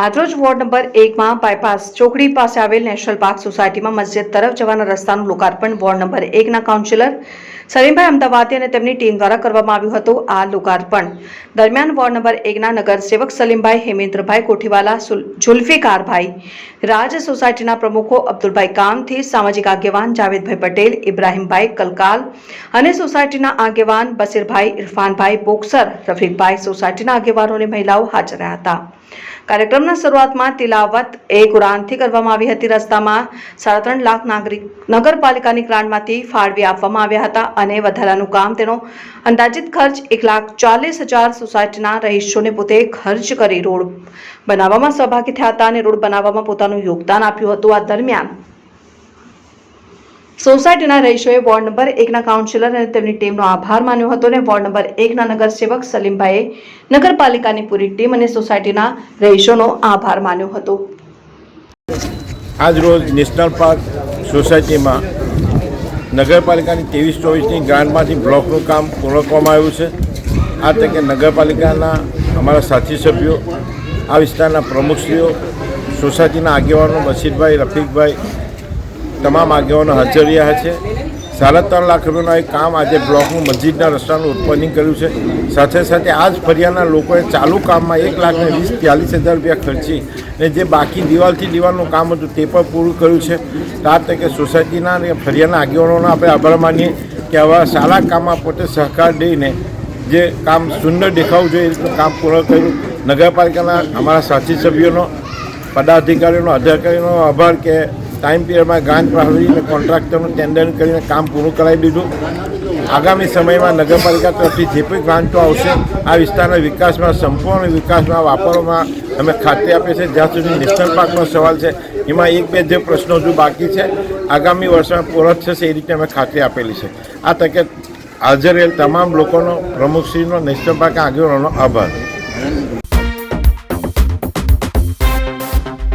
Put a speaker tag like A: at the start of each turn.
A: આજરોજ ward number એકમાં bypass ચોકડી પાસે આવેલ નેશનલ પાર્ક સોસાયટીમાં મસ્જિદ તરફ જવાના રસ્તાનું લોકાર્પણ વોર્ડ નંબર એકના કાઉન્સિલર સલીમભાઈ અમદાવાદી અને તેમની ટીમ દ્વારા કરવામાં આવ્યું હતું આ લોકાર્પણ. દરમિયાન વોર્ડ નંબર એકના નગરસેવક સલીમભાઈ હેમેન્દ્રભાઈ કોઠીવાલા જુલ્ફિકારભાઈ, રાજ સોસાયટીના પ્રમુખો અબ્દુલભાઈ કામથી, સામાજિક આગેવાન જાવેદભાઈ પટેલ, ઇબ્રાહીમભાઈ કલકાલ અને સોસાયટીના આગેવાન બસીરભાઈ ઇરફાનભાઈ બોક્સર, રફીકભાઈ સોસાયટીના આગેવાનો અને મહિલાઓ હાજર રહ્યા હતા. કાર્યક્રમના શરૂઆતમાં તિલાવત એ કુરાનથી કરવામાં આવી હતી. રસ્તામાં સાડા ત્રણ લાખ નાગરિક નગરપાલિકાની ગ્રાન્ટમાંથી ફાળવી આપવામાં આવ્યા હતા અને વધારાનું કામ તેનો અંદાજિત ખર્ચ એક લાખ ચાલીસ હજાર સોસાયટીના રહીશોને પોતે ખર્ચ કરી રોડ બનાવવામાં સહભાગી થયા હતા અને રોડ બનાવવામાં પોતાનું યોગદાન આપ્યું હતું. આ દરમિયાન સોસાયટીના રહીશોએ વોર્ડ નંબર એકના કાઉન્સિલર અને તેમની ટીમનો આભાર માન્યો હતો અને વોર્ડ નંબર એકના નગરસેવક સલીમભાઈએ નગરપાલિકાની પૂરી ટીમ અને સોસાયટીના રહીશોનો આભાર માન્યો હતો.
B: આજ રોજ નેશનલ પાર્ક સોસાયટીમાં નગરપાલિકાની ત્રેવીસ ચોવીસની ગ્રાન્ટમાંથી બ્લોકનું કામ પૂર્ણ કરવામાં આવ્યું છે. આ તકે નગરપાલિકાના અમારા સાથી સભ્યો આ વિસ્તારના પ્રમુખશ્રીઓ, સોસાયટીના આગેવાનો બશીરભાઈ રફીકભાઈ તમામ આગેવાનો હાજર રહ્યા છે. સાડા ત્રણ લાખ રૂપિયાનું એક કામ આજે બ્લોકનું મસ્જિદના રસ્તાનું ઉત્પાદન કર્યું છે. સાથે સાથે આ જ ફરિયાના લોકોએ ચાલુ કામમાં એક લાખ ને વીસ, ચાલીસ હજાર રૂપિયા ખર્ચી ને જે બાકી દિવાલથી દિવાલનું કામ હતું તે પણ પૂરું કર્યું છે. આ તકે સોસાયટીના અને ફરિયાના આગેવાનોના આપણે આભાર માનીએ કે આવા સારા કામમાં પોતે સહકાર દઈને જે કામ સુંદર દેખાવું જોઈએ એ રીતનું કામ પૂર્ણ કર્યું. નગરપાલિકાના અમારા સાથી સભ્યોનો, પદાધિકારીઓનો અધિકારીનો આભાર કે ટાઈમ પિરિયડમાં ગ્રાન્ટ ફાળવીને કોન્ટ્રાક્ટરનું ટેન્ડર કરીને કામ પૂરું કરાવી દીધું. આગામી સમયમાં નગરપાલિકા તરફથી જે પણ ગ્રાન્ટો આવશે, આ વિસ્તારના વિકાસમાં, સંપૂર્ણ વિકાસમાં વાપરવામાં અમે ખાતરી આપીએ છીએ. જ્યાં સુધી નેશનલ પાર્કનો સવાલ છે, એમાં એક બે જે પ્રશ્નો હજુ બાકી છે, આગામી વર્ષમાં પૂરો થશે એ રીતે અમે ખાતરી આપેલી છે. આ તકે હાજર રહેલ તમામ લોકોનો, પ્રમુખશ્રીનો, નેશનલ પાર્ક આગેવાનોનો આભાર.